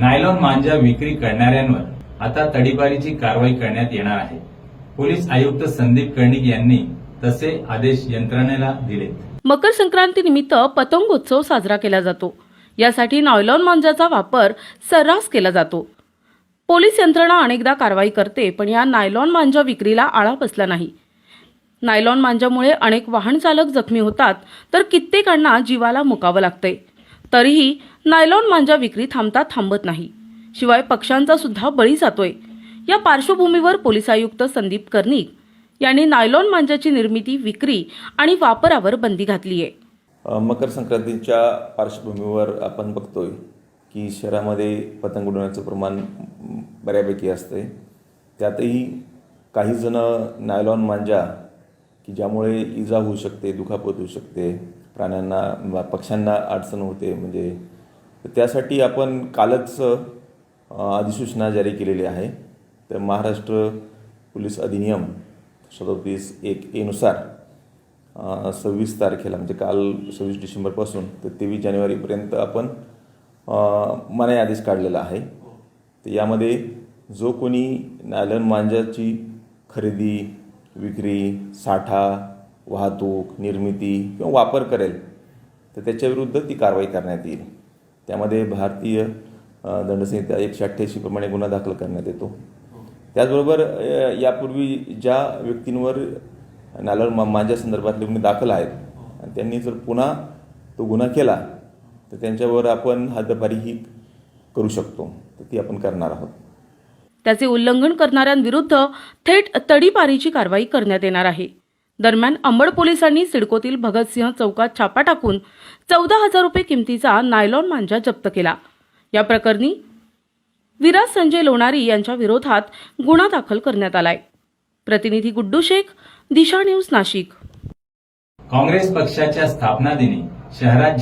Nylon मांजा विक्री करणाऱ्यांवर आता तडीपारीची कारवाई करण्यात येणार आहे. पोलीस आयुक्त संदीप कर्णिक यांनी तसे आदेश यंत्रणेला दिलेत. मकर संक्रांतीनिमित्त पतंगोत्सव साजरा केला जातो. यासाठी नायलॉन मांजाचा वापर सर्रास केला जातो. पोलीस यंत्रणा अनेकदा कारवाई करते पण या नायलॉन मांजा विक्रीला आळा बसला नाही. नायलॉन मांजामुळे अनेक वाहन चालक जखमी होतात तर कित्येकांना जीवाला मुकावं लागतंय. तरीही नायलॉन मांजा विक्री थांबता थांबत नाही. शिवाय पक्ष्यांचा सुद्धा बळी जातोय. या पार्श्वभूमीवर पोलीस आयुक्त संदीप कर्णिक यांनी नायलॉन मांजाची निर्मिती विक्री आणि वापरावर बंदी घातली आहे. मकर संक्रांतीच्या पार्श्वभूमीवर आपण बघतोय की शहरामध्ये पतंग उडवण्याचं प्रमाण बऱ्यापैकी असते त्यातही काही जण नायलॉन मांजा की ज्यामुळे इजा होऊ शकते दुखापत होऊ शकते प्राण्यांना पक्ष्यांना अडचण होते. म्हणजे तर त्यासाठी आपण कालच अधिसूचना जारी केलेली आहे. तर महाराष्ट्र पोलीस अधिनियम सदोतीस एक एनुसार सव्वीस तारखेला म्हणजे काल सव्वीस डिसेंबरपासून तर तेवीस जानेवारीपर्यंत आपण मनाई आदेश काढलेला आहे. तर यामध्ये जो कोणी नायलन मांजाची खरेदी विक्री साठा वाहतूक निर्मिती किंवा वापर करेल तर त्याच्याविरुद्ध ती कारवाई करण्यात येईल. त्यामध्ये भारतीय दंडसंहिता एकशे अठ्ठ्याऐंशीप्रमाणे गुन्हा दाखल करण्यात येतो. त्याचबरोबर यापूर्वी ज्या व्यक्तींवर नालर मा संदर्भातले गुन्हे दाखल आहेत आणि त्यांनी जर पुन्हा तो गुन्हा केला तर त्यांच्यावर आपण हद्दपारीही करू शकतो. तर ती आपण करणार आहोत. त्याचे उल्लंघन करणाऱ्यांविरुद्ध थेट तडीपारीची कारवाई करण्यात येणार आहे. दरम्यान अंबड पोलिसांनी सिडकोतील भगतसिंह चौकात छापा टाकून चौदा हजार रुपये किमतीचा नायलॉन मांजा जप्त केला. या प्रकरणी विराज संजय लोणारी यांच्या विरोधात गुन्हा दाखल करण्यात आलाय. प्रतिनिधी गुड्डू शेख दिशा न्यूज नाशिक. काँग्रेस पक्षाच्या स्थापना दिनी शहरात